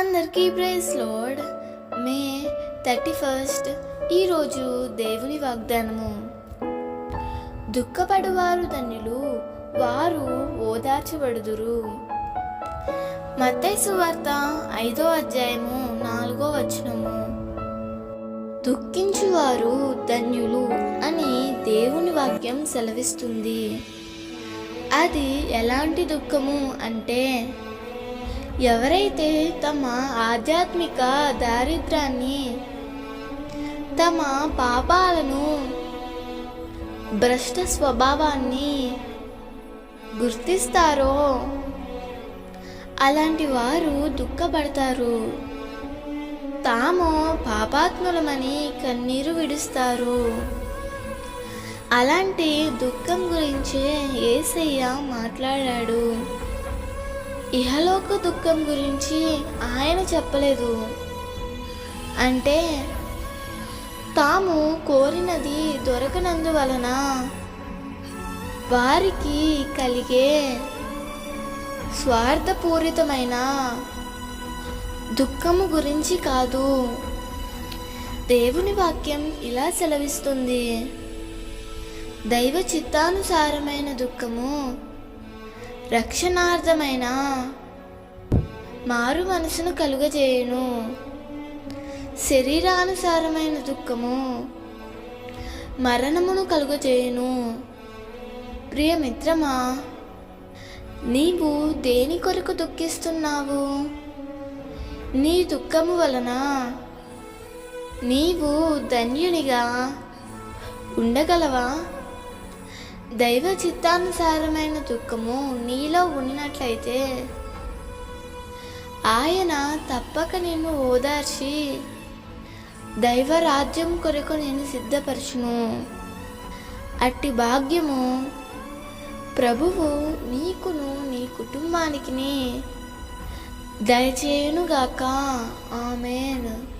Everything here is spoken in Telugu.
అందరికీ prize load May thirty first ఈరోజు దేవుని వాగ్దానము. దుఃఖపడువారు ధన్యులు వారు ఓదార్చబడుదురు. మత్తయి వార్త ఐదో అధ్యాయము నాలుగో వచనము. దుఃఖించువారు ధన్యులు అని దేవుని వాక్యం సెలవిస్తుంది. అది ఎలాంటి దుఃఖము అంటే ఎవరైతే తమ ఆధ్యాత్మిక దారిద్రాన్ని తమ పాపాలను భ్రష్ట స్వభావాన్ని గుర్తిస్తారో అలాంటి వారు దుఃఖపడతారు. తాము పాపాత్ములమని కన్నీరు విడుస్తారు. అలాంటి దుఃఖం గురించే ఏసయ్య మాట్లాడాడు. ఇహలోక దుఃఖం గురించి ఆయన చెప్పలేదు. అంటే తాము కోరినది దొరకనందువలన వారికి కలిగే స్వార్థపూరితమైన దుఃఖము గురించి కాదు. దేవుని వాక్యం ఇలా సెలవిస్తుంది. దైవ చిత్తానుసారమైన దుఃఖము రక్షణార్థమైన? మారు మనసును కలుగజేయును. శరీరానుసారమైన దుఃఖము మరణమును కలుగజేయును. ప్రియ మిత్రమా నీవు దేని కొరకు దుఃఖిస్తున్నావు? నీ దుఃఖము వలన నీవు ధన్యునిగా ఉండగలవా? దైవ చిత్తానుసారమైన దుఃఖము నీలో ఉన్నట్లయితే ఆయన తప్పక నిన్ను ఓదార్చి దైవ రాజ్యం కొరకు నేను సిద్ధపరచును. అట్టి భాగ్యము ప్రభువు నీకును నీ కుటుంబానికి దయచేయునుగాక. ఆమెను.